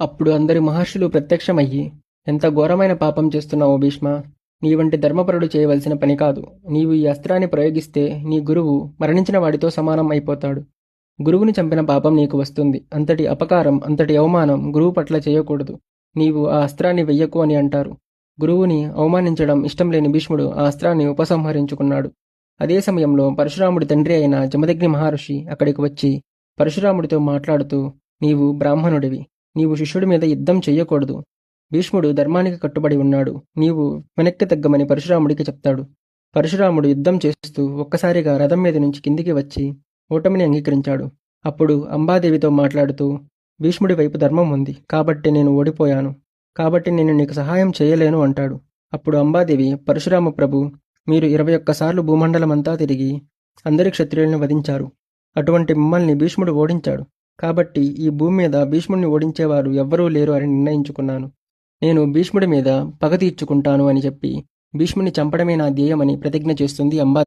అప్పుడు అందరి మహర్షులు ప్రత్యక్షమయ్యి ఎంత ఘోరమైన పాపం చేస్తున్నావో భీష్మ. నీ వంటి ధర్మపరుడు చేయవలసిన పని కాదు. నీవు ఈ అస్త్రాన్ని ప్రయోగిస్తే నీ గురువు మరణించిన వాడితో సమానం అయిపోతాడు. గురువుని చంపిన పాపం నీకు వస్తుంది. అంతటి అపకారం అంతటి అవమానం గురువు పట్ల చేయకూడదు. నీవు ఆ అస్త్రాన్ని వెయ్యకు అని అంటారు. గురువుని అవమానించడం ఇష్టం లేని భీష్ముడు ఆ అస్త్రాన్ని ఉపసంహరించుకున్నాడు. అదే సమయంలో పరశురాముడి తండ్రి అయిన జమదగ్ని మహర్షి అక్కడికి వచ్చి పరశురాముడితో మాట్లాడుతూ నీవు బ్రాహ్మణుడివి. నీవు శిష్యుడి మీద యుద్ధం చెయ్యకూడదు. భీష్ముడు ధర్మానికి కట్టుబడి ఉన్నాడు. నీవు వెనక్కి తగ్గమని పరశురాముడికి చెప్తాడు. పరశురాముడు యుద్ధం చేస్తూ ఒక్కసారిగా రథం మీద నుంచి కిందికి వచ్చి ఓటమిని అంగీకరించాడు. అప్పుడు అంబాదేవితో మాట్లాడుతూ భీష్ముడి వైపు ధర్మం ఉంది. కాబట్టి నేను ఓడిపోయాను. కాబట్టి నేను నీకు సహాయం చేయలేను అంటాడు. అప్పుడు అంబాదేవి పరశురామ ప్రభు మీరు ఇరవై ఒక్కసార్లు భూమండలమంతా తిరిగి అందరి క్షత్రియులను వధించారు. అటువంటి మిమ్మల్ని భీష్ముడు ఓడించాడు. కాబట్టి ఈ భూమి మీద భీష్ముడిని ఓడించేవారు ఎవ్వరూ లేరు అని నిర్ణయించుకున్నాను. నేను భీష్ముడి మీద పగ తీర్చుకుంటాను అని చెప్పి భీష్ముని చంపడమే నా ధ్యేయమని ప్రతిజ్ఞ చేస్తుంది అంబా